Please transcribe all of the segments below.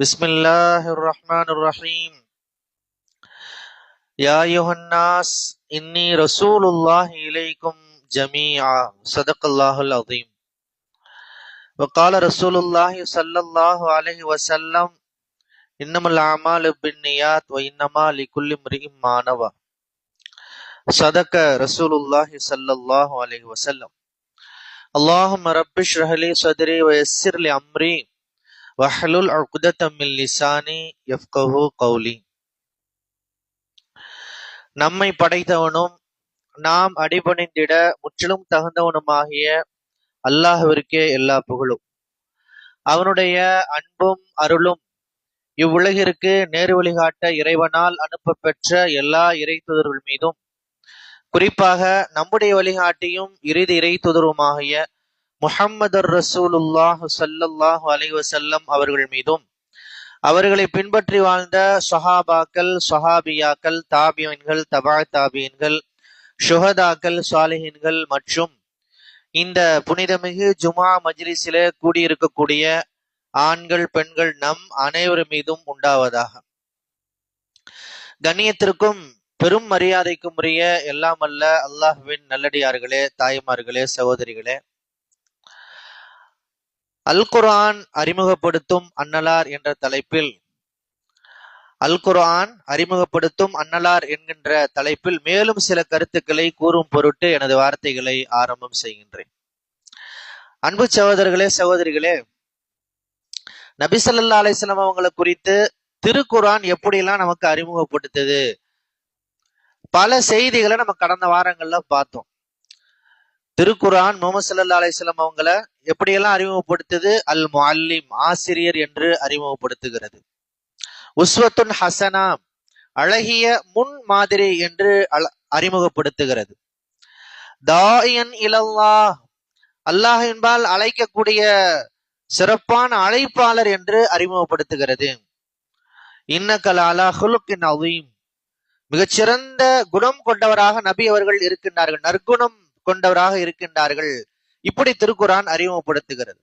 بسم اللہ الرحمن الرحیم۔ یا ایوہ الناس، انی رسول اللہ علیکم جمیعا، صدق اللہ العظیم۔ وقال رسول اللہ صلی اللہ علیہ وسلم، انما العمال بالنیات و انما لکل ما مانوہ صدق رسول اللہ صلی اللہ علیہ وسلم۔ اللہم رب شرح لی صدری ویسر لی امري வஹலுல் அகுதமில் லிசானி எஃப்கஹு கௌலி. நம்மை படைத்தவனும் நாம் அடிபணிந்திட முற்றிலும் தகுந்தவனுமாகிய அல்லாஹுவிற்கே எல்லா புகழும். அவனுடைய அன்பும் அருளும் இவ்வுலகிற்கு நேர் வழிகாட்ட இறைவனால் அனுப்பப்பெற்ற எல்லா இறைத்துதர்கள் மீதும் குறிப்பாக நம்முடைய வழிகாட்டியும் இறுதி இறைத்துதருமாகிய முஹம்மதர் ரசூலுல்லாஹு ரசூலுல்லாஹ் சல்லல்லாஹு அலைஹி அவர்கள் மீதும் அவர்களை பின்பற்றி வாழ்ந்த சொஹாபாக்கள் சொஹாபியாக்கள் தாபியன்கள் தபா தாபியன்கள் சுஹதாக்கள் சாலிஹின்கள் மற்றும் இந்த புனிதமிகு ஜுமா மஜ்லிஸில கூடியிருக்கக்கூடிய ஆண்கள் பெண்கள் நம் அனைவர் மீதும் உண்டாவதாக. கண்ணியத்திற்கும் பெரும் மரியாதைக்கும் உரிய எல்லாம் அல்ல அல்லாஹுவின் நல்லடியார்களே தாய்மார்களே சகோதரிகளே அல் குரான் அறிமுகப்படுத்தும் அன்னலார் என்ற தலைப்பில் அல் குரான் அறிமுகப்படுத்தும் அன்னலார் என்கின்ற தலைப்பில் மேலும் சில கருத்துக்களை கூறும் பொருட்டு எனது வார்த்தைகளை ஆரம்பம் செய்கின்றேன். அன்பு சகோதரர்களே சகோதரிகளே நபிசல்லா அலிஸ்லாம் அவங்களை குறித்து திருக்குரான் எப்படியெல்லாம் நமக்கு அறிமுகப்படுத்துது பல செய்திகளை நம்ம கடந்த வாரங்கள்ல பார்த்தோம். திருக்குரான் முகமது சல்லா அலிஸ்லாம் அவங்களை எப்படியெல்லாம் அறிமுகப்படுத்துது? அல் முல்லிம் ஆசிரியர் என்று அறிமுகப்படுத்துகிறது. உஸ்வத்துன் ஹசனா அழகிய முன் மாதிரி என்று அறிமுகப்படுத்துகிறது. தாயன் இலல்லா அல்லாஹ் என்பால் அழைக்கக்கூடிய சிறப்பான அழைப்பாளர் என்று அறிமுகப்படுத்துகிறது. இன்னக்கல் ஹுலுக்கின் அவீம் மிகச்சிறந்த குணம் கொண்டவராக நபி அவர்கள் இருக்கின்றார்கள் நற்குணம் கொண்டவராக இருக்கின்றார்கள். இப்படி திருக்குரான் அறிமுகப்படுத்துகிறது.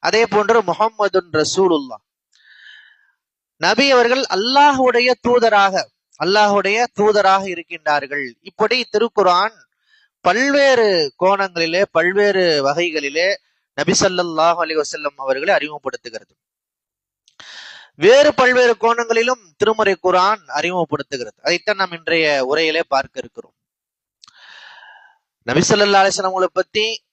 அதே போன்று முகம்மதுன் ரசூலுல்லா நபி அவர்கள் அல்லாஹுடைய தூதராக அல்லாஹுடைய தூதராக இருக்கின்றார்கள். இப்படி திருக்குரான் பல்வேறு கோணங்களிலே பல்வேறு வகைகளிலே நபி சல்லாஹ் அலி வசல்லம் அவர்களை அறிமுகப்படுத்துகிறது. வேறு பல்வேறு கோணங்களிலும் திருமறை குரான் அறிமுகப்படுத்துகிறது. அதைத்தான் நாம் இன்றைய உரையிலே பார்க்க இருக்கிறோம். நபிசல்லா அலிஸ்லாமங்களை பத்தி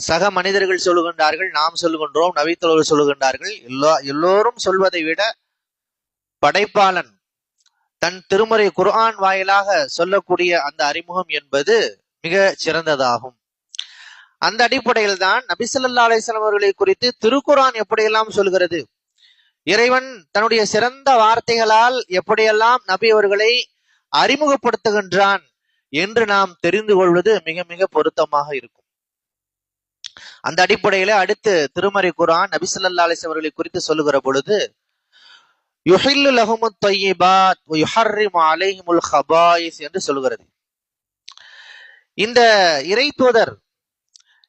சக மனிதர்கள் சொல்லுகின்றார்கள் நாம் சொல்லுகின்றோம் நபித்தோழர்கள் சொல்லுகின்றார்கள். எல்லா எல்லோரும் சொல்வதை விட படைப்பாளன் தன் திருமுறை குர்ஆன் வாயிலாக சொல்லக்கூடிய அந்த அறிமுகம் என்பது மிக சிறந்ததாகும். அந்த அடிப்படையில் தான் நபிசல்லா அலிஸ்லாம் அவர்களை குறித்து திருக்குரான் எப்படியெல்லாம் சொல்கிறது இறைவன் தன்னுடைய சிறந்த வார்த்தைகளால் எப்படியெல்லாம் நபி அவர்களை அறிமுகப்படுத்துகின்றான் என்று நாம் தெரிந்து கொள்வது மிக மிக பொருத்தமாக இருக்கும். அந்த அடிப்படையில அடுத்து திருமறை குரான் நபிசல்லா அலிஸ் அவர்களை குறித்து சொல்லுகிற பொழுது யுஹில்லு லஹுமு தொய்யிபாத் யுஹர்ரிமு அலைஹிமுல் ஹபாயிஸ் என்று சொல்கிறது இந்த இறை தூதர்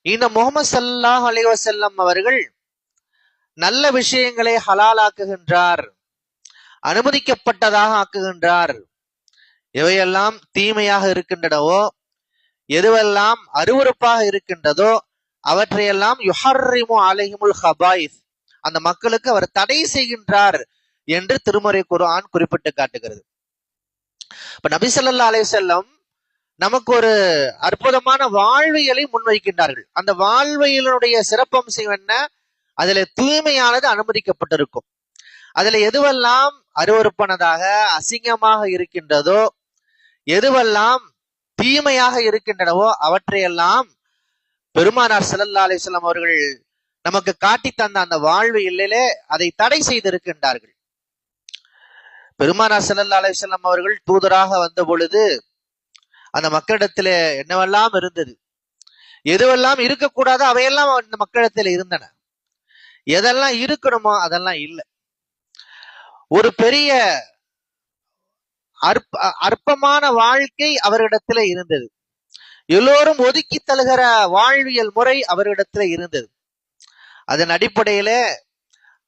இந்த முகமது சல்லாஹ் அலிவசல்லம் அவர்கள் நல்ல விஷயங்களை ஹலாலாக்குகின்றார் அனுமதிக்கப்பட்டதாக ஆக்குகின்றார். எவையெல்லாம் தீமையாக இருக்கின்றனவோ எதுவெல்லாம் அருவறுப்பாக இருக்கின்றதோ அவற்றையெல்லாம் யுஹர்ரிமு அலைஹிமுல் ஹபாயிஸ் அந்த மக்களுக்கு அவர் தடை செய்கின்றார் என்று திருமறை குரான் குறிப்பிட்டு காட்டுகிறது. இப்ப நபி சொல்லா அலை செல்லம் நமக்கு ஒரு அற்புதமான வாழ்வியலை முன்வைக்கின்றார்கள். அந்த வாழ்வியலுடைய சிறப்பம்சம் என்ன? அதுல தூய்மையானது அனுமதிக்கப்பட்டிருக்கும். அதுல எதுவெல்லாம் அருவறுப்பானதாக அசிங்கமாக இருக்கின்றதோ எதுவெல்லாம் தீமையாக இருக்கின்றனவோ அவற்றையெல்லாம் பெருமானார் செல்லல்லா அலைஹி அவர்கள் நமக்கு காட்டி தந்த அந்த வாழ்வு இல்லையிலே அதை தடை செய்திருக்கின்றார்கள். பெருமானார் செல்லல்லா அலைஹி அவர்கள் தூதராக வந்த பொழுது அந்த மக்களிடத்திலே என்னவெல்லாம் இருந்தது? எதுவெல்லாம் இருக்கக்கூடாதோ அவையெல்லாம் அந்த மக்களிடத்தில் இருந்தன. எதெல்லாம் இருக்கணுமோ அதெல்லாம் இல்லை. ஒரு பெரிய அற்ப அற்பமான வாழ்க்கை அவரிடத்துல இருந்தது. எல்லோரும் ஒதுக்கி தழுகிற வாழ்வியல் முறை அவரிடத்துல இருந்தது. அதன் அடிப்படையில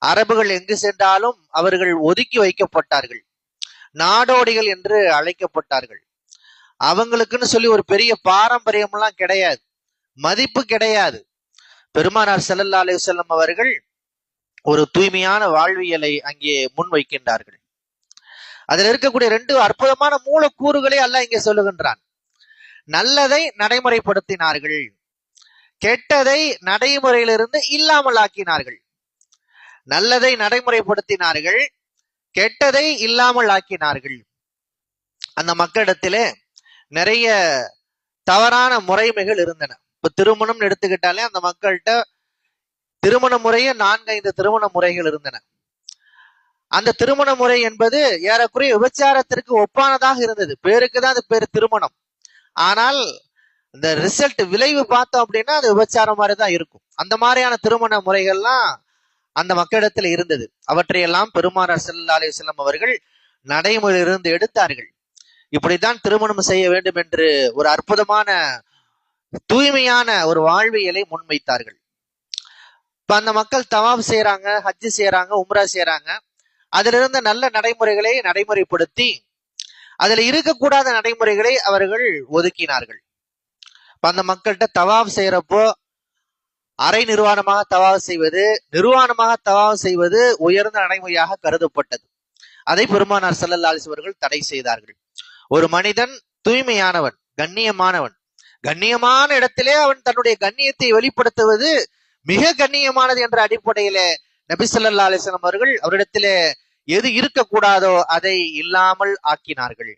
அரபுகள் எங்கு சென்றாலும் அவர்கள் ஒதுக்கி வைக்கப்பட்டார்கள். நாடோடிகள் என்று அழைக்கப்பட்டார்கள். அவங்களுக்குன்னு சொல்லி ஒரு பெரிய பாரம்பரியம்லாம் கிடையாது. மதிப்பு கிடையாது. பெருமானார் செல்லல்லா அலைஹி அவர்கள் ஒரு தூய்மையான வாழ்வியலை அங்கே முன்வைக்கின்றார்கள் அதில் இருக்கக்கூடிய ரெண்டு அற்புதமான மூலக்கூறுகளை அல்ல இங்கே சொல்லுகின்றான். நல்லதை நடைமுறைப்படுத்தினார்கள். கெட்டதை நடைமுறையிலிருந்து இல்லாமல் ஆக்கினார்கள் நல்லதை நடைமுறைப்படுத்தினார்கள் கெட்டதை இல்லாமல் ஆக்கினார்கள் அந்த மக்களிடத்திலே நிறைய தவறான முறைமைகள் இருந்தன. இப்ப திருமணம் எடுத்துக்கிட்டாலே அந்த மக்கள்கிட்ட திருமண முறையே நான்கைந்து திருமண முறைகள் இருந்தன. அந்த திருமண முறை என்பது ஏறக்குறைய விபச்சாரத்திற்கு ஒப்பானதாக இருந்தது. பேருக்கு தான் அது பேர் திருமணம். ஆனால் இந்த ரிசல்ட் விளைவு பார்த்தோம் அப்படின்னா அது விபச்சாரம் மாதிரி தான் இருக்கும். அந்த மாதிரியான திருமண முறைகள்லாம் அந்த மக்களிடத்தில் இருந்தது. அவற்றையெல்லாம் பெருமானார் செல்லா அலி செல்லம் அவர்கள் நடைமுறையிலிருந்து எடுத்தார்கள். இப்படித்தான் திருமணம் செய்ய வேண்டும் என்று ஒரு அற்புதமான தூய்மையான ஒரு வாழ்வியலை முன்வைத்தார்கள். இப்ப அந்த மக்கள் தவாப் செய்யறாங்க ஹஜ்ஜு செய்யறாங்க உம்ரா செய்யறாங்க அதிலிருந்து நல்ல நடைமுறைகளை நடைமுறைப்படுத்தி அதுல இருக்கக்கூடாத நடைமுறைகளை அவர்கள் ஒதுக்கினார்கள். இப்ப அந்த மக்கள்கிட்ட தவாப் செய்யறப்போ அரை நிர்வாணமாக தவாப் செய்வது நிர்வாணமாக தவாப் செய்வது உயர்ந்த நடைமுறையாக கருதப்பட்டது. அதை பெருமானார் செல்லல்லாலிஸ் அவர்கள் தடை செய்தார்கள். ஒரு மனிதன் தூய்மையானவன் கண்ணியமானவன் கண்ணியமான இடத்திலே அவன் தன்னுடைய கண்ணியத்தை வெளிப்படுத்துவது மிக கண்ணியமானது என்ற அடிப்படையில நபி ஸல்லல்லாஹு அலிஸ்லாம் அவர்கள் அவரிடத்திலே எது இருக்கக்கூடாதோ அதை இல்லாமல் ஆக்கினார்கள்.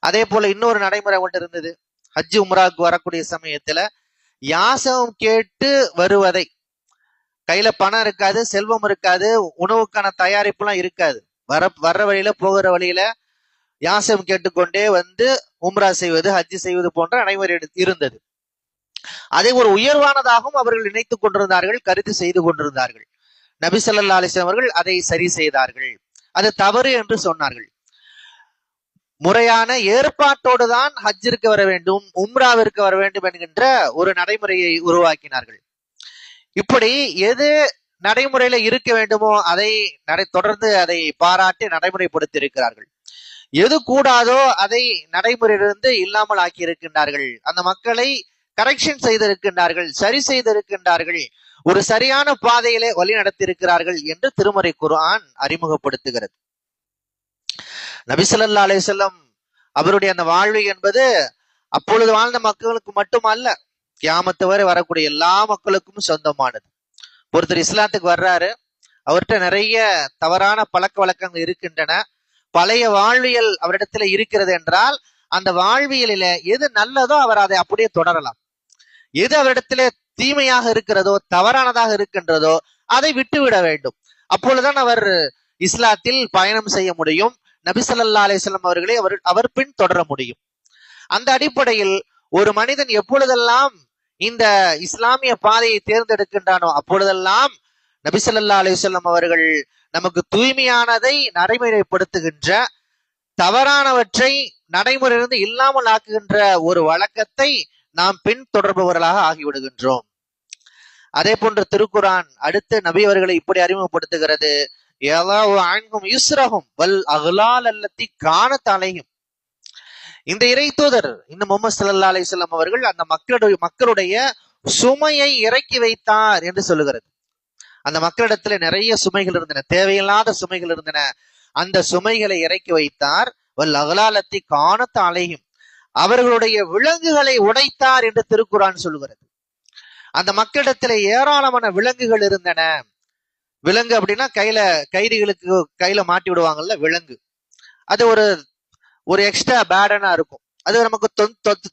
அதே போல இன்னொரு நடைமுறை ஒன்று இருந்தது. ஹஜ்ஜு உம்ராவுக்கு வரக்கூடிய சமயத்துல யாசகம் கேட்டு வருவதை. கையில பணம் இருக்காது செல்வம் இருக்காது உணவுக்கான தயாரிப்புலாம் இருக்காது. வர வர்ற வழியில போகிற வழியில யாசகம் கேட்டுக்கொண்டே வந்து உம்ரா செய்வது ஹஜ்ஜு செய்வது போன்ற நடைமுறை இருந்தது. அதை ஒரு உயர்வானதாகவும் அவர்கள் நினைத்துக் கொண்டிருந்தார்கள் கருத்து செய்து கொண்டிருந்தார்கள். நபிசல்லா அலிஸ்லாம் அவர்கள் அதை சரி செய்தார்கள். அது தவறு என்று சொன்னார்கள். முறையான ஏற்பாட்டோடு தான் ஹஜ்ஜிற்கு வர வேண்டும் உம்ராவிற்கு வர வேண்டும் என்கின்ற ஒரு நடைமுறையை உருவாக்கினார்கள். இப்படி எது நடைமுறையில இருக்க வேண்டுமோ அதை நடை தொடர்ந்து அதை பாராட்டி நடைமுறைப்படுத்தி இருக்கிறார்கள் எது கூடாதோ அதை நடைமுறையிலிருந்து இல்லாமல் ஆக்கி இருக்கின்றார்கள் அந்த மக்களை கரெக்ஷன் செய்திருக்கின்றார்கள் சரி செய்திருக்கின்றார்கள். ஒரு சரியான பாதையிலே வழி நடத்தியிருக்கிறார்கள் என்று திருமறை குரான் அறிமுகப்படுத்துகிறது. நபிசல்லா அலிசல்லம் அவருடைய அந்த வாழ்வு என்பது அப்பொழுது வாழ்ந்த மக்களுக்கு மட்டுமல்ல கியாமத்து வரை வரக்கூடிய எல்லா மக்களுக்கும் சொந்தமானது. ஒருத்தர் இஸ்லாத்துக்கு வர்றாரு அவர்கிட்ட நிறைய தவறான பழக்க வழக்கங்கள் இருக்கின்றன. பழைய வாழ்வியல் அவரிடத்துல இருக்கிறது என்றால் அந்த வாழ்வியலில எது நல்லதோ அவர் அதை அப்படியே தொடரலாம். எது அவரிடத்திலே தீமையாக இருக்கிறதோ தவறானதாக இருக்கின்றதோ அதை விட்டுவிட வேண்டும். அப்பொழுதுதான் அவர் இஸ்லாத்தில் பயணம் செய்ய முடியும். நபிசல்லா அலிஸ்லாம் அவர்களை அவர் அவர் பின் தொடர முடியும். அந்த அடிப்படையில் ஒரு மனிதன் எப்பொழுதெல்லாம் இந்த இஸ்லாமிய பாதையை தேர்ந்தெடுக்கின்றானோ அப்பொழுதெல்லாம் நபிசல்லா ஸல்லல்லாஹு அவர்கள் நமக்கு தூய்மையானதை நடைமுறைப்படுத்துகின்ற தவறானவற்றை நடைமுறையிலிருந்து இல்லாமல் ஆக்குகின்ற ஒரு வழக்கத்தை நாம் பின் தொடர்பவர்களாக ஆகிவிடுகின்றோம். அதே போன்று திருக்குரான் அடுத்து நபி அவர்களை இப்படி அறிமுகப்படுத்துகிறது. ஏதாவது அன்ஹும் யுஸ்ரஹும் வல் அகலால் அல்லத்தி காண தலையும் இந்த இறை தூதர் இந்த முகமது சல்லா அலிஸ்லாம் அவர்கள் அந்த மக்களுடைய மக்களுடைய சுமையை இறக்கி வைத்தார் என்று சொல்லுகிறது. அந்த மக்களிடத்துல நிறைய சுமைகள் இருந்தன தேவையில்லாத சுமைகள் இருந்தன. அந்த சுமைகளை இறக்கி வைத்தார். வல் அகலாலத்தி காணத் அலையும் அவர்களுடைய விலங்குகளை உடைத்தார் என்று திருக்குறான் சொல்கிறது. அந்த மக்களிடத்துல ஏராளமான விலங்குகள் இருந்தன. விலங்கு அப்படின்னா கையில கைதிகளுக்கு கையில மாட்டி விடுவாங்கல்ல விலங்கு. அது ஒரு ஒரு எக்ஸ்ட்ரா பேடனா இருக்கும். அது நமக்கு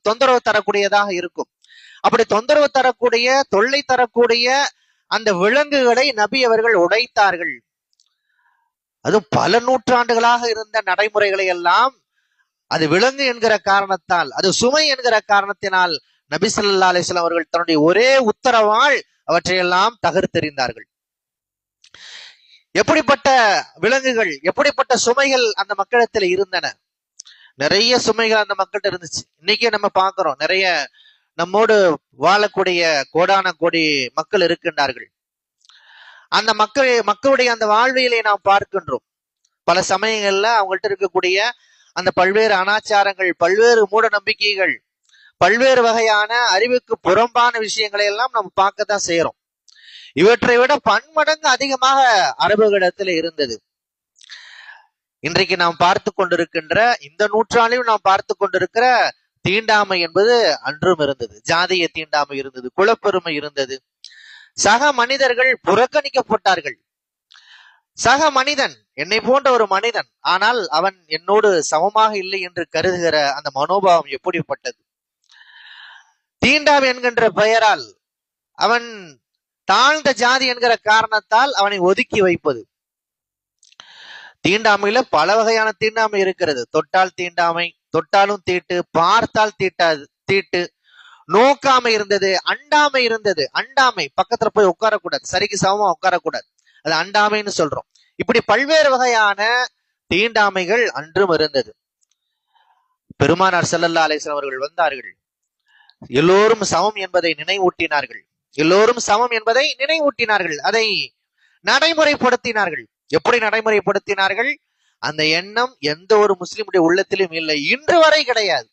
தொந்தரவு தரக்கூடியதாக இருக்கும். அப்படி தொந்தரவு தரக்கூடிய தொல்லை தரக்கூடிய அந்த விலங்குகளை நபி அவர்கள் உடைத்தார்கள். அது பல நூற்றாண்டுகளாக இருந்த நடைமுறைகளை எல்லாம் அது விலங்கு என்கிற காரணத்தால் அது சுமை என்கிற காரணத்தினால் நபிசல்லா அலிஸ்லாம் அவர்கள் தன்னுடைய ஒரே உத்தரவால் அவற்றையெல்லாம் தகர்த்தெறிந்தார்கள். எப்படிப்பட்ட விலங்குகள் எப்படிப்பட்ட சுமைகள் அந்த மக்களிடத்தில் இருந்தன? நிறைய சுமைகள் அந்த மக்கள்கிட்ட இருந்துச்சு. இன்னைக்கே நம்ம பார்க்கிறோம் நிறைய நம்மோடு வாழக்கூடிய கோடான கோடி மக்கள் இருக்கின்றார்கள். அந்த மக்கள் மக்களுடைய அந்த வாழ்வியலை நாம் பார்க்கின்றோம். பல சமயங்கள்ல அவங்கள்ட்ட இருக்கக்கூடிய அந்த பல்வேறு அனாச்சாரங்கள் பல்வேறு மூட நம்பிக்கைகள் பல்வேறு வகையான அறிவுக்கு புறம்பான விஷயங்களை எல்லாம் நம்ம பார்க்கத்தான் செய்யறோம் இவற்றை விட பன்மடங்கு அதிகமாக அரபுகளிடத்துல இருந்தது. இன்றைக்கு நாம் பார்த்து கொண்டிருக்கின்ற இந்த நூற்றாண்டிலும் நாம் பார்த்து கொண்டிருக்கிற தீண்டாமை என்பது அன்றும் இருந்தது. ஜாதிய தீண்டாமை இருந்தது குலப்பெருமை இருந்தது. சக மனிதர்கள் புறக்கணிக்கப்பட்டார்கள். சக மனிதன் என்னை போன்ற ஒரு மனிதன். ஆனால் அவன் என்னோடு சமமாக இல்லை என்று கருதுகிற அந்த மனோபாவம் எப்படிப்பட்டது? தீண்டாமை என்கின்ற பெயரால் அவன் தாழ்ந்த ஜாதி என்கிற காரணத்தால் அவனை ஒதுக்கி வைப்பது. தீண்டாமையில பல வகையான தீண்டாமை இருக்கிறது. தொட்டால் தீண்டாமை தொட்டாலும் தீட்டு பார்த்தால் தீட்டாது தீட்டு நோக்காமை இருந்தது அண்டாமை இருந்தது. அண்டாமை பக்கத்துல போய் உட்காரக்கூடாது. சரிக்கு சமமா உட்காரக்கூடாது. அது அண்டாமைன்னு சொல்றோம். இப்படி பல்வேறு வகையான தீண்டாமைகள் அன்றும் இருந்தது. பெருமானார் செல்லல்லா அலைஹி அவர்கள் வந்தார்கள். எல்லோரும் சமம் என்பதை நினைவூட்டினார்கள். எல்லோரும் சமம் என்பதை நினைவூட்டினார்கள். அதை நடைமுறைப்படுத்தினார்கள். எப்படி நடைமுறைப்படுத்தினார்கள்? அந்த எண்ணம் எந்த ஒரு முஸ்லிமுடைய உள்ளத்திலும் இல்லை. இன்று வரை கிடையாது.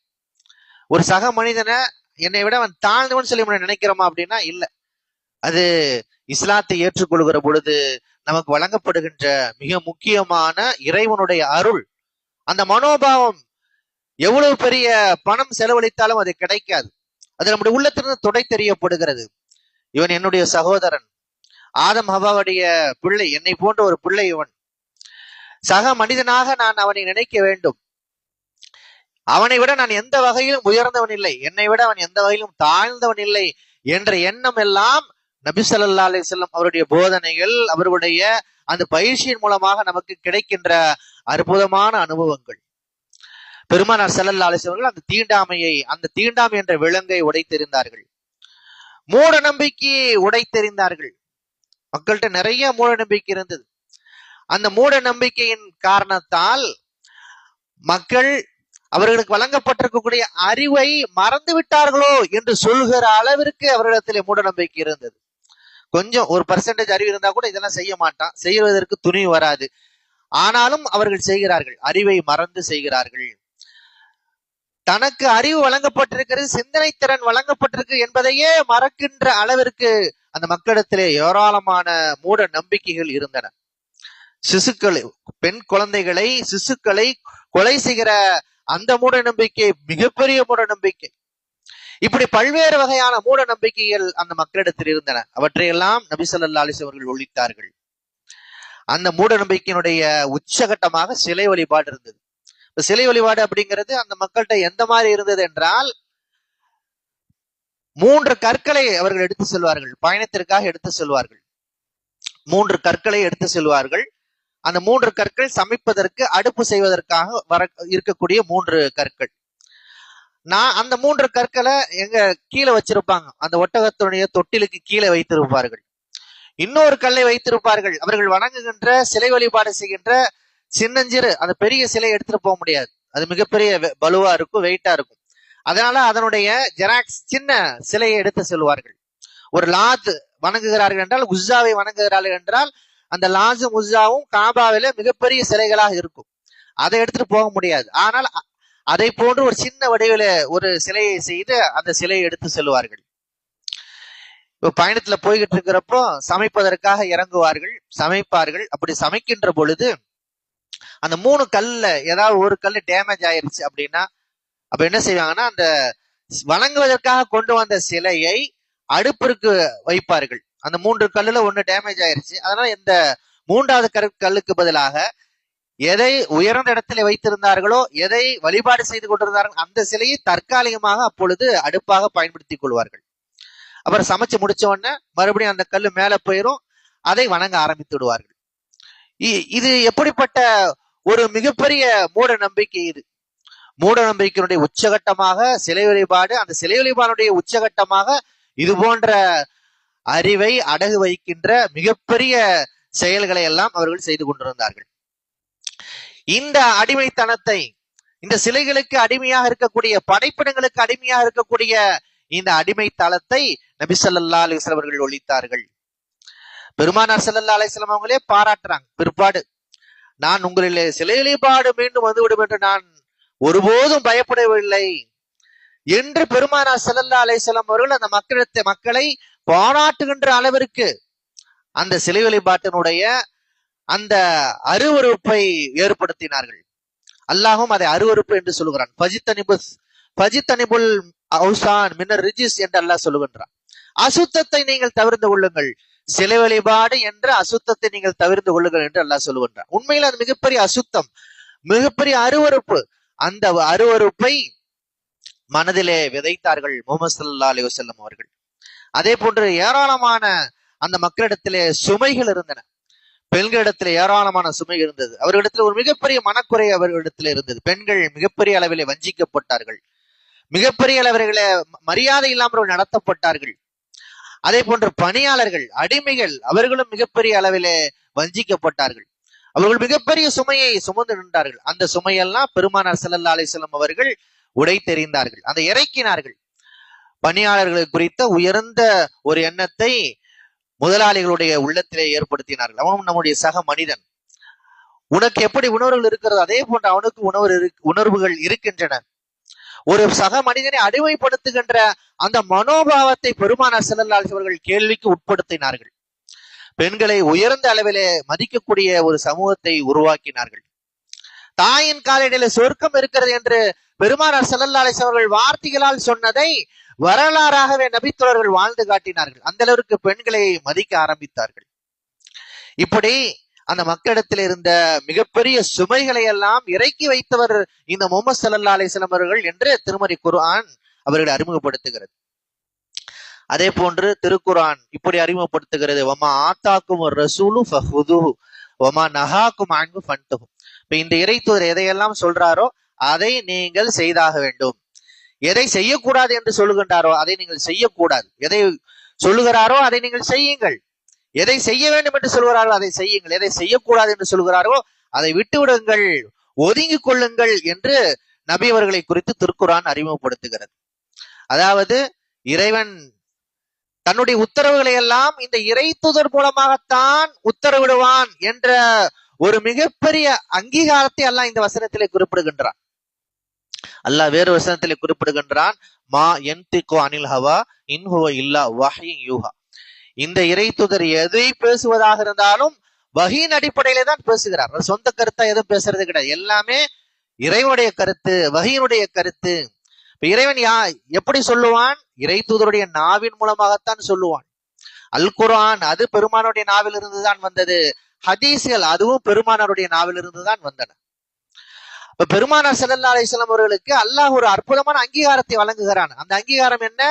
ஒரு சக மனிதனை என்னை விட அவன் தாழ்ந்தவன் சொல்லி நினைக்கிறோமா அப்படின்னா இல்ல. அது இஸ்லாத்தை ஏற்றுக்கொள்கிற பொழுது நமக்கு வழங்கப்படுகின்ற மிக முக்கியமான இறைவனுடைய அருள். அந்த மனோபாவம் எவ்வளவு பெரிய பணம் செலவழித்தாலும் அது கிடைக்காது. அது நம்முடைய உள்ளத்திலிருந்து துடை தெரியப்படுகிறது. இவன் என்னுடைய சகோதரன். ஆதம் ஹவாவுடைய பிள்ளை என்னை போன்ற ஒரு பிள்ளை இவன். சக மனிதனாக நான் அவனை நினைக்க வேண்டும். அவனை விட நான் எந்த வகையிலும் உயர்ந்தவன் இல்லை. என்னை விட அவன் எந்த வகையிலும் தாழ்ந்தவன் இல்லை என்ற எண்ணம் எல்லாம் நபி ஸல்லல்லாஹு அலைஹி அவருடைய போதனைகள் அவருடைய அந்த பயிற்சியின் மூலமாக நமக்கு கிடைக்கின்ற அற்புதமான அனுபவங்கள். பெருமானார் ஸல்லல்லாஹு அலிசவர்கள் அந்த தீண்டாமையை அந்த தீண்டாமை என்ற விலங்கை உடைத்தெறிந்தார்கள். மூட நம்பிக்கையை உடைத்தெறிந்தார்கள். மக்கள்கிட்ட நிறைய மூட நம்பிக்கை இருந்தது. அந்த மூட நம்பிக்கையின் காரணத்தால் மக்கள் அவர்களுக்கு வழங்கப்பட்டிருக்கக்கூடிய அறிவை மறந்து விட்டார்களோ என்று சொல்கிற அளவிற்கு அவர்களிடத்திலே மூட நம்பிக்கை இருந்தது. கொஞ்சம் ஒரு பர்சன்டேஜ் அறிவு இருந்தா கூட இதெல்லாம் செய்ய மாட்டான். செய்வதற்கு துணி வராது. ஆனாலும் அவர்கள் செய்கிறார்கள். அறிவை மறந்து செய்கிறார்கள். தனக்கு அறிவு வழங்கப்பட்டிருக்கிறது சிந்தனை திறன் வழங்கப்பட்டிருக்கு என்பதையே மறக்கின்ற அளவிற்கு அந்த மக்களிடத்திலே ஏராளமான மூட நம்பிக்கைகள் இருந்தன. சிசுக்களை பெண் குழந்தைகளை சிசுக்களை கொலை செய்கிற அந்த மூட நம்பிக்கை மிகப்பெரிய மூட நம்பிக்கை. இப்படி பல்வேறு வகையான மூட நம்பிக்கைகள் அந்த மக்களிடத்தில் இருந்தன. அவற்றையெல்லாம் நபிசல்லா அலிஸ் அவர்கள் ஒழித்தார்கள். அந்த மூட நம்பிக்கையினுடைய உச்சகட்டமாக சிலை வழிபாடு இருந்தது. இப்ப சிலை வழிபாடு அப்படிங்கிறது அந்த மக்கள்கிட்ட எந்த மாதிரி இருந்தது என்றால் மூன்று கற்களை அவர்கள் எடுத்து செல்வார்கள். பயணத்திற்காக எடுத்து செல்வார்கள். மூன்று கற்களை எடுத்து செல்வார்கள். அந்த மூன்று கற்கள் சமைப்பதற்கு அடுப்பு செய்வதற்காக வர இருக்கக்கூடிய மூன்று கற்கள். நான் அந்த மூன்று கற்களை எங்க கீழே வச்சிருப்பாங்க. அந்த ஒட்டகத்துடைய தொட்டிலுக்கு கீழே வைத்திருப்பார்கள். இன்னொரு கல்லை வைத்திருப்பார்கள். அவர்கள் வணங்குகின்ற சிலை வழிபாடு செய்கின்ற சின்னஞ்சிறு அந்த பெரிய சிலையை எடுத்துட்டு போக முடியாது. அது மிகப்பெரிய பலுவா இருக்கும் வெயிட்டா இருக்கும். அதனால அதனுடைய ஜெராக்ஸ் சின்ன சிலையை எடுத்து செல்வார்கள். ஒரு லாத் வணங்குகிறார்கள் என்றால் உஸ்ஸாவை வணங்குகிறார்கள் என்றால் அந்த லாஸும் உஸ்ஸாவும் காபாவில மிகப்பெரிய சிலைகளாக இருக்கும். அதை எடுத்துட்டு போக முடியாது. ஆனால் அதை போன்று ஒரு சின்ன வடிவில ஒரு சிலையை செய்து அந்த சிலையை எடுத்து செல்வார்கள் இப்ப பயணத்துல போய்கிட்டு இருக்கிறப்போ சமைப்பதற்காக இறங்குவார்கள் சமைப்பார்கள். அப்படி சமைக்கின்ற பொழுது அந்த மூணு கல்ல ஏதாவது ஒரு கல்லு டேமேஜ் ஆயிருச்சு அப்படின்னா அப்ப என்ன செய்வாங்கன்னா அந்த வணங்குவதற்காக கொண்டு வந்த சிலையை அடுப்பிற்கு வைப்பார்கள். அந்த மூன்று கல்லுல ஒண்ணு டேமேஜ் ஆயிருச்சு. அதனால இந்த மூன்றாவது கரு கல்லுக்கு பதிலாக எதை உயர்ந்த இடத்துல வைத்திருந்தார்களோ எதை வழிபாடு செய்து கொண்டிருந்தார்கள் அந்த சிலையை தற்காலிகமாக அப்பொழுது அடுப்பாக பயன்படுத்திக் கொள்வார்கள். அப்புறம் சமைச்சு முடிச்ச உடனே மறுபடியும் அந்த கல்லு மேல போயிரும் அதை வணங்க ஆரம்பித்து விடுவார்கள். இ- இது எப்படிப்பட்ட ஒரு மிகப்பெரிய மூட நம்பிக்கை இது. மூட நம்பிக்கையினுடைய உச்சகட்டமாக சிலை வழிபாடு அந்த சிலை வழிபாடுடைய உச்சகட்டமாக இது போன்ற அறிவை அடகு வைக்கின்ற மிகப்பெரிய செயல்களை எல்லாம் அவர்கள் செய்து கொண்டிருந்தார்கள். இந்த அடிமைத்தனத்தை இந்த சிலைகளுக்கு அடிமையாக இருக்கக்கூடிய படைப்பிடங்களுக்கு அடிமையாக இருக்கக்கூடிய இந்த அடிமைத்தளத்தை நபி ஸல்லல்லாஹு அலிஸ்லாம் அவர்கள் ஒழித்தார்கள். பெருமானார் ஸல்லல்லாஹு அலிஸ்லாம் அவங்களே பாராட்டுறாங்க. பிற்பாடு நான் உங்களிலே சிலை வழிபாடு மீண்டும் வந்துவிடும் என்று நான் ஒருபோதும் பயப்படவில்லை. என்று பெருமானார் செல்லல்லா அலைசலம் அவர்கள் அந்த மக்களிடத்தை மக்களை பாராட்டுகின்ற அளவிற்கு அந்த சிலை வழிபாட்டினுடைய அந்த அருவருப்பை ஏற்படுத்தினார்கள். அல்லாஹும் அதை அருவருப்பு என்று சொல்லுகிறான். பஜித்தனிபுஸ் பஜித்தனிபுல் அவுசான் மின்னர் ரிஜிஸ் என்று அல்லாஹ் சொல்லுகின்றான். அசுத்தத்தை நீங்கள் தவிர்த்து கொள்ளுங்கள். சிலை வழிபாடு என்ற அசுத்தத்தை நீங்கள் தவிர்த்து கொள்ளுங்கள் என்று அல்லாஹ் சொல்லுகின்றான். உண்மையில் அது மிகப்பெரிய அசுத்தம் மிகப்பெரிய அருவருப்பு. அந்த அருவருப்பை மனதிலே விதைத்தார்கள் முகமது சல்லா அலி வசல்லம் அவர்கள். அதே போன்று ஏராளமான அந்த மக்களிடத்திலே சுமைகள் இருந்தன. பெண்களிடத்துல ஏராளமான சுமை இருந்தது. அவர்களிடத்துல ஒரு மிகப்பெரிய மனக்குறை அவர்களிடத்துல இருந்தது. பெண்கள் மிகப்பெரிய அளவிலே வஞ்சிக்கப்பட்டார்கள். மிகப்பெரிய அளவர்களை மரியாதை இல்லாமல் நடத்தப்பட்டார்கள். அதே போன்ற பணியாளர்கள் அடிமைகள் அவர்களும் மிகப்பெரிய அளவிலே வஞ்சிக்கப்பட்டார்கள். அவர்கள் மிகப்பெரிய சுமையை சுமந்து நின்றார்கள். அந்த சுமையெல்லாம் பெருமானார் செல்லல்லா அலிசல்லம் அவர்கள் உடை தெரிந்தார்கள் அதை இறக்கினார்கள். பணியாளர்களை குறித்த உயர்ந்த ஒரு எண்ணத்தை முதலாளிகளுடைய உள்ளத்திலே ஏற்படுத்தினார்கள். அவனும் நம்முடைய சக மனிதன். உனக்கு எப்படி உணர்வுகள் இருக்கிறது அதே போன்று அவனுக்கு உணர்வு உணர்வுகள் இருக்கின்றன. ஒரு சக மனிதனை அடிமைப்படுத்துகின்ற அந்த மனோபாவத்தை பெருமானார் ஸல்லல்லாஹு அவர்கள் கேள்விக்கு உட்படுத்தினார்கள். பெண்களை உயர்ந்த அளவிலே மதிக்கக்கூடிய ஒரு சமூகத்தை உருவாக்கினார்கள். தாயின் காலடியில சொர்க்கம் இருக்கிறது என்று பெருமானார் ஸல்லல்லாஹு அவர்கள் வார்த்தைகளால் சொன்னதை வரலாறாகவே நபித்தோழர்கள் வாழ்ந்து காட்டினார்கள். அந்த அளவிற்கு பெண்களை மதிக்க ஆரம்பித்தார்கள். இப்படி அந்த மக்களிடத்தில் இருந்த மிகப்பெரிய சுமைகளை எல்லாம் இறக்கி வைத்தவர் இந்த முகமது சல்லா அலைஹி அவர்கள் என்று திருமறை குர்ஆன் அவர்களை அறிமுகப்படுத்துகிறது. அதே போன்று திருக்குரான் இப்படி அறிமுகப்படுத்துகிறது. வமா ஆத்தாக்கும் ஒரு ரசூலு ஃபஹுது வமா நஹாக்கும் அன்பு ஃபன்துஹு. இப்ப இந்த இறைத்துவர் எதையெல்லாம் சொல்றாரோ அதை நீங்கள் செய்தாக வேண்டும். எதை செய்யக்கூடாது என்று சொல்லுகின்றாரோ அதை நீங்கள் செய்யக்கூடாது. எதை சொல்லுகிறாரோ அதை நீங்கள் செய்யுங்கள். எதை செய்ய வேண்டும் என்று சொல்கிறாரோ அதை செய்யுங்கள். எதை செய்யக்கூடாது என்று சொல்கிறாரோ அதை விட்டுவிடுங்கள். ஒதுங்கிக் கொள்ளுங்கள் என்று நபி அவர்களை குறித்து திருக்குரான் அறிமுகப்படுத்துகிறது. அதாவது இறைவன் தன்னுடைய உத்தரவுகளை எல்லாம் இந்த இறை தூதர் மூலமாகத்தான் உத்தரவிடுவான் என்ற ஒரு மிகப்பெரிய அங்கீகாரத்தை எல்லாம் இந்த வசனத்திலே குறிப்பிடுகின்றான். அல்லாஹ் வேறு வசனத்தில் குறிப்பிடுகின்றான் மா என் என்திகோ அனில் ஹவா இன்ஹுவ இல்லா வஹி யூஹா. இந்த இறை தூதர் எதை பேசுவதாக இருந்தாலும் வகையின் அடிப்படையிலே தான் பேசுகிறார். சொந்த கருத்தா எதுவும் பேசுறது கிடையாது. எல்லாமே இறைவனுடைய கருத்து வகையினுடைய கருத்து. இப்ப இறைவன் யா எப்படி சொல்லுவான்? இறை தூதருடைய நாவின் மூலமாகத்தான் சொல்லுவான். அல் குரான் அது பெருமானுடைய நாவில் இருந்துதான் வந்தது. ஹதீஸ்கள் அதுவும் பெருமானாருடைய நாவில் இருந்துதான் வந்தன. இப்ப பெருமானார் ஸல்லல்லாஹு அலிஸ்லாம் அவர்களுக்கு அல்லாஹ் ஒரு அற்புதமான அங்கீகாரத்தை வழங்குகிறான். அந்த அங்கீகாரம் என்ன?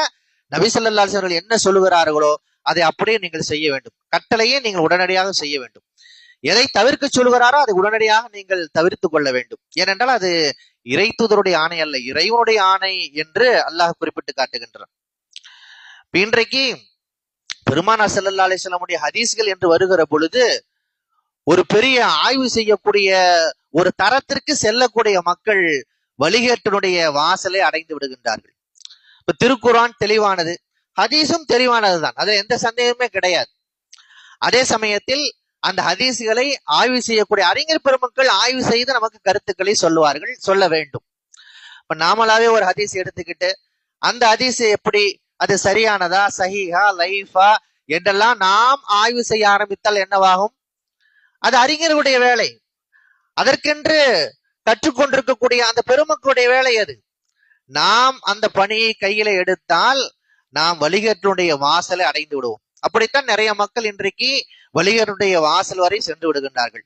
நபி ஸல்லல்லாஹு அவர்கள் என்ன சொல்லுகிறார்களோ அதை அப்படியே நீங்கள் செய்ய வேண்டும். கட்டளையே நீங்கள் உடனடியாக செய்ய வேண்டும். எதை தவிர்க்க சொல்கிறாரோ அதை உடனடியாக நீங்கள் தவிர்த்து கொள்ள வேண்டும். ஏனென்றால் அது இறை தூதருடைய ஆணை அல்ல இறைவனுடைய ஆணை என்று அல்லாஹ் குறிப்பிட்டு காட்டுகின்றான். இன்றைக்கு பெருமானா ஸல்லல்லாஹு அலிஸ்லாமுடைய ஹதீஸ்கள் என்று வருகிற பொழுது ஒரு பெரிய ஆய்வு செய்யக்கூடிய ஒரு தரத்திற்கு செல்லக்கூடிய மக்கள் வழிகேட்டினுடைய வாசலை அடைந்து விடுகின்றார்கள். இப்ப திருக்குரான் தெளிவானது ஹதீஸும் தெளிவானதுதான். அதுல எந்த சந்தேகமே கிடையாது. அதே சமயத்தில் அந்த ஹதீஸ்களை ஆய்வு செய்யக்கூடிய அறிஞர் பெருமக்கள் ஆய்வு செய்து நமக்கு கருத்துக்களை சொல்லுவார்கள் சொல்ல வேண்டும். இப்ப நாமளாவே ஒரு ஹதீஸ் எடுத்துக்கிட்டு அந்த ஹதீஸ் எப்படி அது சரியானதா சஹிஹா லைஃபா என்றெல்லாம் நாம் ஆய்வு செய்ய ஆரம்பித்தால் என்னவாகும்? அது அறிஞர்களுடைய வேலை. அதற்கென்று கற்றுக்கொண்டிருக்கக்கூடிய அந்த பெருமக்களுடைய வேலை அது. நாம் அந்த பணியை கையில எடுத்தால் நாம் வழிகேட்டினுடைய வாசலை அடைந்து விடுவோம். அப்படித்தான் நிறைய மக்கள் இன்றைக்கு வழிகேட்டினுடைய வாசல் வரை சென்று விடுகின்றார்கள்.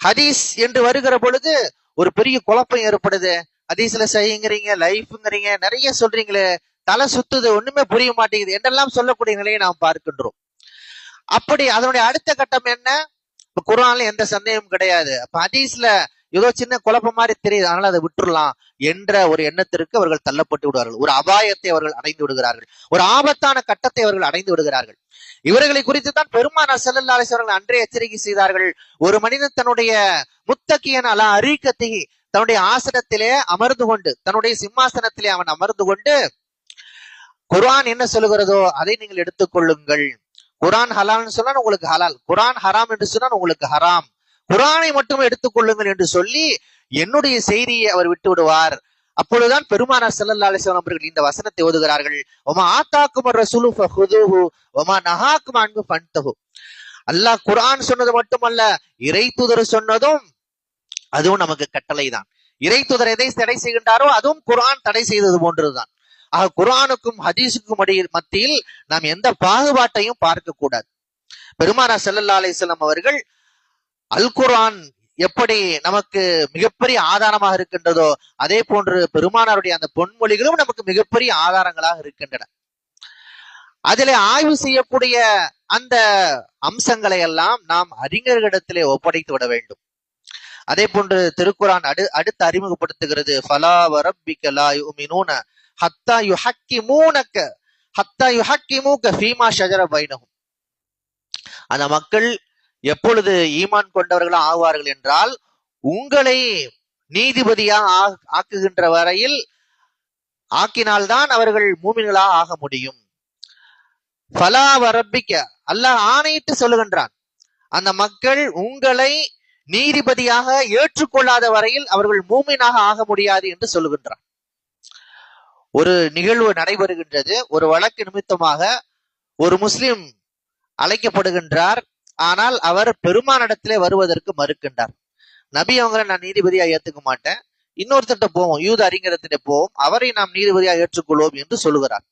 ஹதீஸ் என்று வருகிற பொழுது ஒரு பெரிய குழப்பம் ஏற்படுது. ஹதீஸ்ல செய்யுங்கிறீங்க லைஃப்ங்கிறீங்க நிறைய சொல்றீங்களே தலை சுத்துது ஒண்ணுமே புரிய மாட்டேங்குது என்றெல்லாம் சொல்லக்கூடிய நிலையை நாம் பார்க்கின்றோம். அப்படி அதனுடைய அடுத்த கட்டம் என்ன? குரான்ல எந்த சந்தேகமும் கிடையாது. அப்ப ஹதீஸ்ல ஏதோ சின்ன குழப்பம் மாதிரி தெரியுது. அதனால அதை விட்டுறலாம் என்ற ஒரு எண்ணத்திற்கு அவர்கள் தள்ளப்பட்டு விடுவார்கள். ஒரு அபாயத்தை அவர்கள் அடைந்து விடுகிறார்கள். ஒரு ஆபத்தான கட்டத்தை அவர்கள் அடைந்து விடுகிறார்கள். இவர்களை குறித்து தான் பெருமானார் ஸல்லல்லாஹு அவர்கள் அன்றே எச்சரிக்கை செய்தார்கள். ஒரு மனிதன் தன்னுடைய முத்தக்கியன் அலா அறிக்கத்தை தன்னுடைய ஆசனத்திலே அமர்ந்து கொண்டு தன்னுடைய சிம்மாசனத்திலே அவன் அமர்ந்து கொண்டு குர்ஆன் என்ன சொல்லுகிறதோ அதை நீங்கள் எடுத்துக்கொள்ளுங்கள் குரான் ஹலால்னு சொன்னா உங்களுக்கு ஹலால். குரான் ஹராம் என்று சொன்னால் உங்களுக்கு ஹராம். குரானை மட்டும் எடுத்துக்கொள்ளுங்கள் என்று சொல்லி என்னுடைய செய்தியை அவர் விட்டு விடுவார். அப்பொழுதுதான் பெருமானார் செல்லல்லா அலைஹி அவர்கள் இந்த வசனத்தை ஓதுகிறார்கள். ஒமா ஆத்தாக்கும் ரசூலு ஃபஹுதுஹு ஒமா நஹாக்கும் அன்பு ஃபன்தஹு. அல்லாஹ் குரான் சொன்னது மட்டுமல்ல இறை தூதர் சொன்னதும் அதுவும் நமக்கு கட்டளை தான் இறை தூதர் எதை தடை செய்கின்றாரோ அதுவும் குரான் தடை செய்தது போன்றதுதான். ஆக குரானுக்கும் ஹதீஸுக்கும் இடையில் மத்தியில் நாம் எந்த பாகுபாட்டையும் பார்க்க கூடாது. பெருமானா செல்லல்லா அலைஹி அவர்கள் அல் குரான் எப்படி நமக்கு மிகப்பெரிய ஆதாரமாக இருக்கின்றதோ அதே போன்று பெருமானாருடைய அந்த பொன்மொழிகளும் நமக்கு மிகப்பெரிய ஆதாரங்களாக இருக்கின்றன. அதிலே ஆய்வு செய்யக்கூடிய அந்த அம்சங்களை எல்லாம் நாம் அறிஞர்களிடத்திலே ஒப்படைத்து விட வேண்டும். அதே போன்று திருக்குரான் அடு அடுத்து அறிமுகப்படுத்துகிறது ஃபலா யுமினூன ஹத்தா யு யுஹக்கிமூனக்க ஹத்தா யு ஹக்கிமு ஃபீமா ஷஜர பைனகும் அந்த மக்கள் எப்பொழுது ஈமான் கொண்டவர்களா ஆவார்கள் என்றால் உங்களை நீதிபதியாக ஆக்குகின்ற வரையில் ஆக்கினால்தான் அவர்கள் மூமின்களா ஆக முடியும். ஃபலா வரப்பிக்க அல்லாஹ் ஆணையிட்டு சொல்லுகின்றான் அந்த மக்கள் உங்களை நீதிபதியாக ஏற்றுக்கொள்ளாத வரையில் அவர்கள் மூமினாக ஆக முடியாது என்று சொல்லுகின்றான். ஒரு நிகழ்வு நடைபெறுகின்றது. ஒரு வழக்கு நிமித்தமாக ஒரு முஸ்லிம் அழைக்கப்படுகின்றார். ஆனால் அவர் பெருமானிடத்திலே வருவதற்கு மறுக்கின்றார். நபி அவங்களை நான் நீதிபதியா ஏத்துக்க மாட்டேன். இன்னொருத்திட்ட போவோம். யூத அறிஞரத்திட்ட போவோம். அவரை நாம் நீதிபதியா ஏற்றுக்கொள்வோம் என்று சொல்லுகிறார்.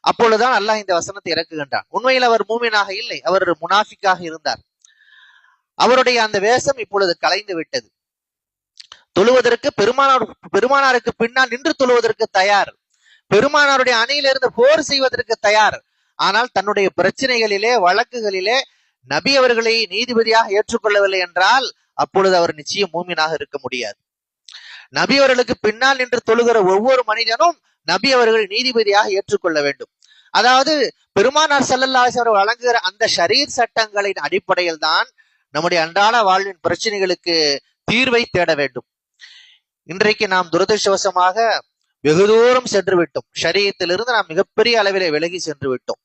அப்பொழுதுதான் அல்லாஹ் இந்த வசனத்தை இறக்குகின்றான். உண்மையில் அவர் மூமினாக இல்லை. அவர் முனாஃபிக்காக இருந்தார். அவருடைய அந்த வேஷம் இப்பொழுது கலைந்து விட்டது. தொழுவதற்கு பெருமானார் பெருமானாருக்கு பின்னால் நின்று தொழுவதற்கு தயார். பெருமானாருடைய அணியிலிருந்து போர் செய்வதற்கு தயார். ஆனால் தன்னுடைய பிரச்சனைகளிலே வழக்குகளிலே நபி அவர்களை நீதிபதியாக ஏற்றுக்கொள்ளவில்லை என்றால் அப்பொழுது அவர் நிச்சயம் மூமினாக இருக்க முடியாது. நபி அவர்களுக்கு பின்னால் நின்று தொழுகிற ஒவ்வொரு மனிதனும் நபி அவர்கள் நீதிபதியாக ஏற்றுக்கொள்ள வேண்டும். அதாவது பெருமானார் ஸல்லல்லாஹு அவர் வழங்குகிற அந்த ஷரீர் சட்டங்களின் அடிப்படையில் தான் நம்முடைய அன்றாட வாழ்வின் பிரச்சனைகளுக்கு தீர்வை தேட வேண்டும். இன்றைக்கு நாம் துரதிருஷ்டவசமாக வெகு தூரம் சென்று விட்டோம் ஷரியத்திலிருந்து நாம் மிகப்பெரிய அளவிலே விலகி சென்று விட்டோம்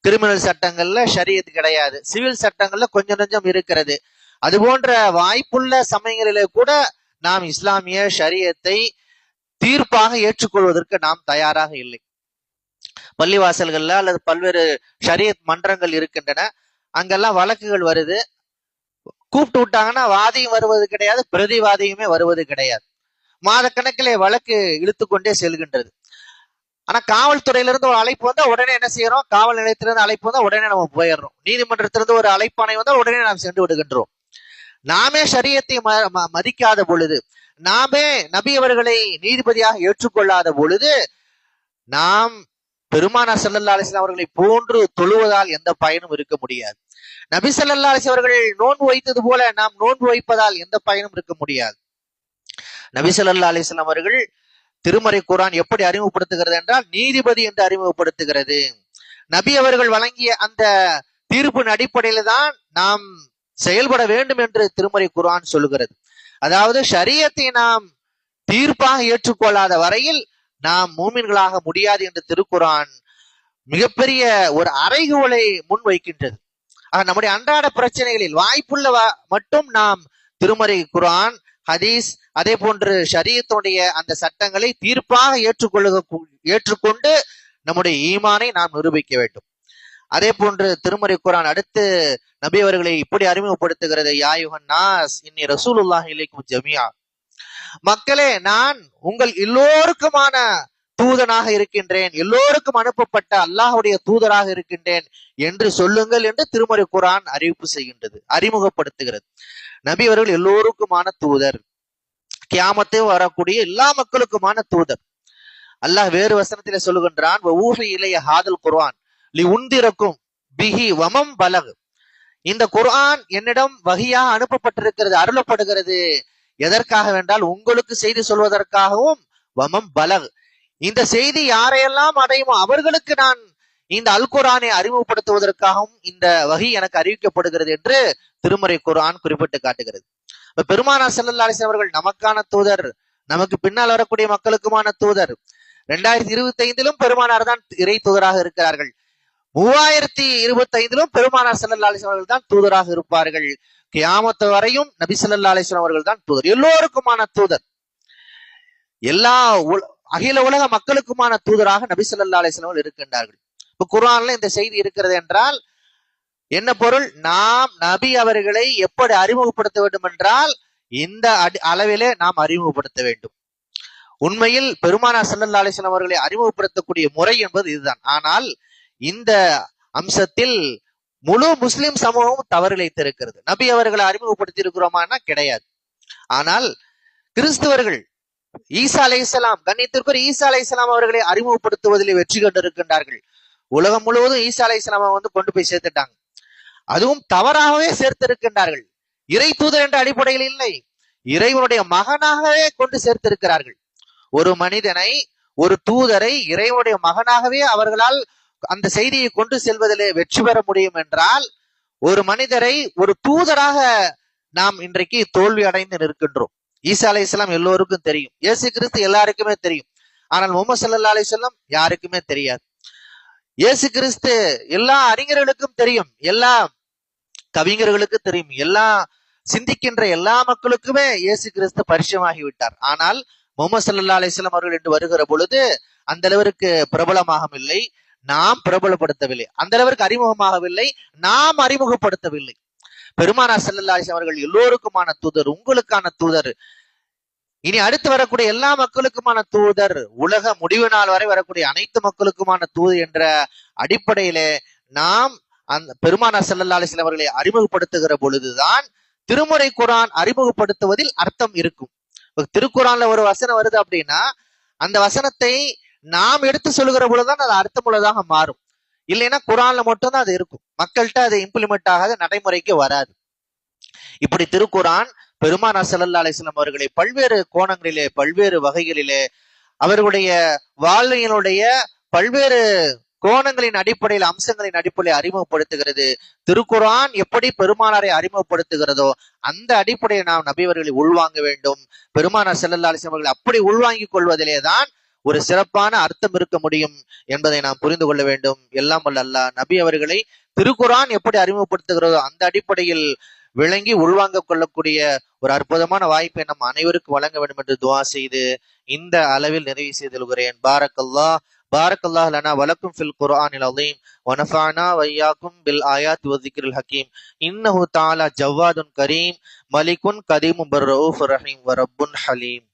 கிரிமினல் சட்டங்கள்ல ஷரியத் கிடையாது. சிவில் சட்டங்கள்ல கொஞ்சம் கொஞ்சம் இருக்கிறது. அது போன்ற வாய்ப்புள்ள சமயங்களிலே கூட நாம் இஸ்லாமிய ஷரியத்தை தீர்ப்பாக ஏற்றுக்கொள்வதற்கு நாம் தயாராக இல்லை. பள்ளிவாசல்கள்ல அல்லது பல்வேறு ஷரியத் மன்றங்கள் இருக்கின்றன. அங்கெல்லாம் வழக்குகள் வருது. கூப்பிட்டு விட்டாங்கன்னா வாதியும் வருவது கிடையாது பிரதிவாதியுமே வருவது கிடையாது. மாதக்கணக்கிலே வழக்கு இழுத்து கொண்டே செல்கின்றது. ஆனா காவல்துறையிலிருந்து ஒரு அழைப்பு வந்தா உடனே என்ன செய்யறோம்? காவல் நிலையத்திலிருந்து அழைப்பு வந்தா உடனே நம்ம போயிடுறோம். நீதிமன்றத்திலிருந்து ஒரு அழைப்பானை வந்தால் உடனே நாம் சென்று விடுகின்றோம். நாமே சரியத்தை ம- ம- மதிக்காத பொழுது நாமே நபி அவர்களை நீதிபதியாக ஏற்றுக்கொள்ளாத பொழுது நாம் பெருமானார் சல்லல்லா அலிஸ்லாம் அவர்களை போன்று தொழுவதால் எந்த பயனும் இருக்க முடியாது. நபி சல்லல்லா அலிஸ் அவர்கள் நோன்பு வைத்தது போல நாம் நோன்பு வைப்பதால் எந்த பயனும் இருக்க முடியாது. நபி அலிஸ்லாம் அவர்கள் திருமறை குரான் எப்படி அறிமுகப்படுத்துகிறது என்றால் நீதிபதி என்று அறிமுகப்படுத்துகிறது. நபி அவர்கள் வழங்கிய அந்த தீர்ப்பின் அடிப்படையில தான் நாம் செயல்பட வேண்டும் என்று திருமறை குரான் சொல்லுகிறது. அதாவது ஷரியத்தை நாம் தீர்ப்பாக ஏற்றுக்கொள்ளாத வரையில் நாம் மூமின்களாக முடியாது என்று திருக்குரான் மிகப்பெரிய ஒரு அறைகூவலை முன்வைக்கின்றது. ஆக நம்முடைய அன்றாட பிரச்சனைகளில் வாய்ப்புள்ள மட்டும் நாம் திருமறை குரான் ஹதீஸ் அதே போன்று ஷரியத்துடைய அந்த சட்டங்களை தீர்ப்பாக ஏற்றுக்கொள்ள ஏற்றுக்கொண்டு நம்முடைய ஈமானை நாம் நிரூபிக்க வேண்டும். அதே போன்று திருமறை குரான் அடுத்து நபி அவர்களை இப்படி அறிமுகப்படுத்துகிறது யாயுகன் நாஸ் இன்னி ரசூலுல்லாஹ் இலைக்கும் ஜமியா மக்களே நான் உங்கள் எல்லோருக்குமான தூதனாக இருக்கின்றேன் எல்லோருக்கும் அனுப்பப்பட்ட அல்லாஹுடைய தூதராக இருக்கின்றேன் என்று சொல்லுங்கள் என்று திருமறை குரான் அறிவிப்பு செய்கின்றது அறிமுகப்படுத்துகிறது. நபி அவர்கள் எல்லோருக்குமான தூதர். கியாமத்து வரக்கூடிய எல்லா மக்களுக்குமான தூதர். அல்லாஹ் வேறு வசனத்திலே சொல்லுகின்றான் இளைய ஹாதல் குர்ஆன் லி உந்திரக்கும் பிஹி வமம் பலக் இந்த குர்ஆன் என்னிடம் வகையா அனுப்பப்பட்டிருக்கிறது அருளப்படுகிறது. எதற்காக வென்றால் உங்களுக்கு செய்தி சொல்வதற்காகவும் வமம் பலக் இந்த செய்தி யாரையெல்லாம் அடையுமோ அவர்களுக்கு நான் இந்த அல் குரானை அறிமுகப்படுத்துவதற்காகவும் இந்த வகை எனக்கு அறிவிக்கப்படுகிறது என்று திருமறை குர்ஆன் குறிப்பிட்டு காட்டுகிறது. இப்ப பெருமானார் செல்லல்லா அலைஹி அவர்கள் நமக்கான தூதர். நமக்கு பின்னால் வரக்கூடிய மக்களுக்குமான தூதர். ரெண்டாயிரத்தி இருபத்தி ஐந்திலும் பெருமானார் தான் இறை தூதராக இருக்கிறார்கள். மூவாயிரத்தி இருபத்தி ஐந்திலும் பெருமானார் செல்லல்லா அலைஹி அவர்கள் தான் தூதராக இருப்பார்கள். கியாமத்து வரையும் நபி செல்லல்லா அலைஹி அவர்கள் தான் தூதர். எல்லோருக்குமான தூதர். எல்லா உல- அகில உலக மக்களுக்குமான தூதராக நபி ஸல்லல்லாஹு அலைஹி அவர்கள் இருக்கின்றார்கள். இப்ப குரான்ல இந்த செய்தி இருக்கிறது என்றால் என்ன பொருள்? நாம் நபி அவர்களை எப்படி அறிமுகப்படுத்த வேண்டும் என்றால் இந்த அடி- அளவிலே நாம் அறிமுகப்படுத்த வேண்டும். உண்மையில் பெருமானா சல்லல்லா அலிஸ்லாம் அவர்களை அறிமுகப்படுத்தக்கூடிய முறை என்பது இதுதான். ஆனால் இந்த அம்சத்தில் முழு முஸ்லிம் சமூகமும் தவறிழைத்திருக்கிறது நபி அவர்களை அறிமுகப்படுத்தி இருக்கிறோமானா? கிடையாது. ஆனால் கிறிஸ்தவர்கள் ஈசா அலைஹிஸ்ஸலாம் கண்ணியத்திற்குரிய ஈசா இஸ்லாம் அவர்களை அறிமுகப்படுத்துவதில் வெற்றி கண்டிருக்கின்றார்கள். உலகம் முழுவதும் ஈசா அலைஹிஸ்ஸலாமை வந்து கொண்டு போய் சேர்த்துட்டாங்க. அதுவும் தவறாகவே சேர்த்திருக்கின்றார்கள். இறை தூதர் என்ற அடிப்படையில் இல்லை. இறைவனுடைய மகனாகவே கொண்டு சேர்த்திருக்கிறார்கள். ஒரு மனிதனை ஒரு தூதரை இறைவனுடைய மகனாகவே அவர்களால் அந்த செய்தியை கொண்டு செல்வதிலே வெற்றி பெற முடியும் என்றால் ஒரு மனிதரை ஒரு தூதராக நாம் இன்றைக்கு தோல்வி அடைந்து நிற்கின்றோம். ஈசா அலை எல்லோருக்கும் தெரியும். இயேசு கிறிஸ்து எல்லாருக்குமே தெரியும். ஆனால் முகமது சல்லா அலிஸ்லாம் யாருக்குமே தெரியாது. இயேசு கிறிஸ்து எல்லா அறிஞர்களுக்கும் தெரியும். எல்லா கவிஞர்களுக்கு தெரியும். எல்லா சிந்திக்கின்ற எல்லா மக்களுக்குமே இயேசு கிறிஸ்து பரிச்சயமாகி விட்டார் ஆனால் முகமது சல்லா அலிஸ்லாம் அவர்கள் என்று வருகிற பொழுது அந்த அளவிற்கு பிரபலமாகவில்லை. நாம் பிரபலப்படுத்தவில்லை. அந்த அளவிற்கு அறிமுகமாகவில்லை. நாம் அறிமுகப்படுத்தவில்லை. பெருமானார் ஸல்லல்லாஹு அலிஸ்லாம் அவர்கள் எல்லோருக்குமான தூதர் உங்களுக்கான தூதர். இனி அடுத்து வரக்கூடிய எல்லா மக்களுக்குமான தூதர் உலக முடிவு நாள் வரை வரக்கூடிய அனைத்து மக்களுக்குமான தூது என்ற அடிப்படையிலே நாம் அந்த பெருமானார் செல்லல்லா அலிஸ்லாம் அவர்களை அறிமுகப்படுத்துகிற பொழுதுதான் திருமுறை குரான் அறிமுகப்படுத்துவதில் அர்த்தம் இருக்கும். திருக்குறான்ல ஒரு வசனம் வருது அப்படின்னா அந்த வசனத்தை நாம் எடுத்து சொல்லுகிற பொழுதுதான் அது அர்த்தமுள்ளதாக மாறும். இல்லைன்னா குரான்ல மட்டும்தான் அது இருக்கும். மக்கள்கிட்ட அது இம்ப்ளிமெண்ட் ஆகாத நடைமுறைக்கு வராது. இப்படி திருக்குரான் பெருமானா ஸல்லல்லாஹு அலிஸ்லாம் அவர்களை பல்வேறு கோணங்களிலே பல்வேறு வகைகளிலே அவர்களுடைய வாழ்வியலுடைய பல்வேறு கோணங்களின் அடிப்படையில் அம்சங்களின் அடிப்படையில் அறிமுகப்படுத்துகிறது. திருக்குரான் எப்படி பெருமானாரை அறிமுகப்படுத்துகிறதோ அந்த அடிப்படையை நாம் நபியவர்களை உள்வாங்க வேண்டும். பெருமானார் ஸல்லல்லாஹு அவர்களை அப்படி உள்வாங்கிக் கொள்வதிலே தான் ஒரு சிறப்பான அர்த்தம் இருக்க முடியும் என்பதை நாம் புரிந்து கொள்ள வேண்டும். எல்லாம் வல்ல அல்லாஹ் நபி அவர்களை திருக்குரான் எப்படி அறிமுகப்படுத்துகிறதோ அந்த அடிப்படையில் விளங்கி உள்வாங்க கொள்ளக்கூடிய ஒரு அற்புதமான வாய்ப்பை நம் அனைவருக்கும் வழங்க வேண்டும் என்று துவா செய்து இந்த அளவில் நிறைவு செய்து கொள்கிறேன் பாரக்கல்லா பாரக்கல்லா லனா வலக்கும் ஃபில் குர்ஆன் அலீம். வனஃபானா வையாக்கும் பில் ஆயாத் வதிக்கிரில் ஹக்கீம். இன்னஹு தாலா ஜவ்வாதுன் கரீம் மலிகுன் கதீமும் ரவுஃப் ரஹீம் வரப்புன் ஹலீம்.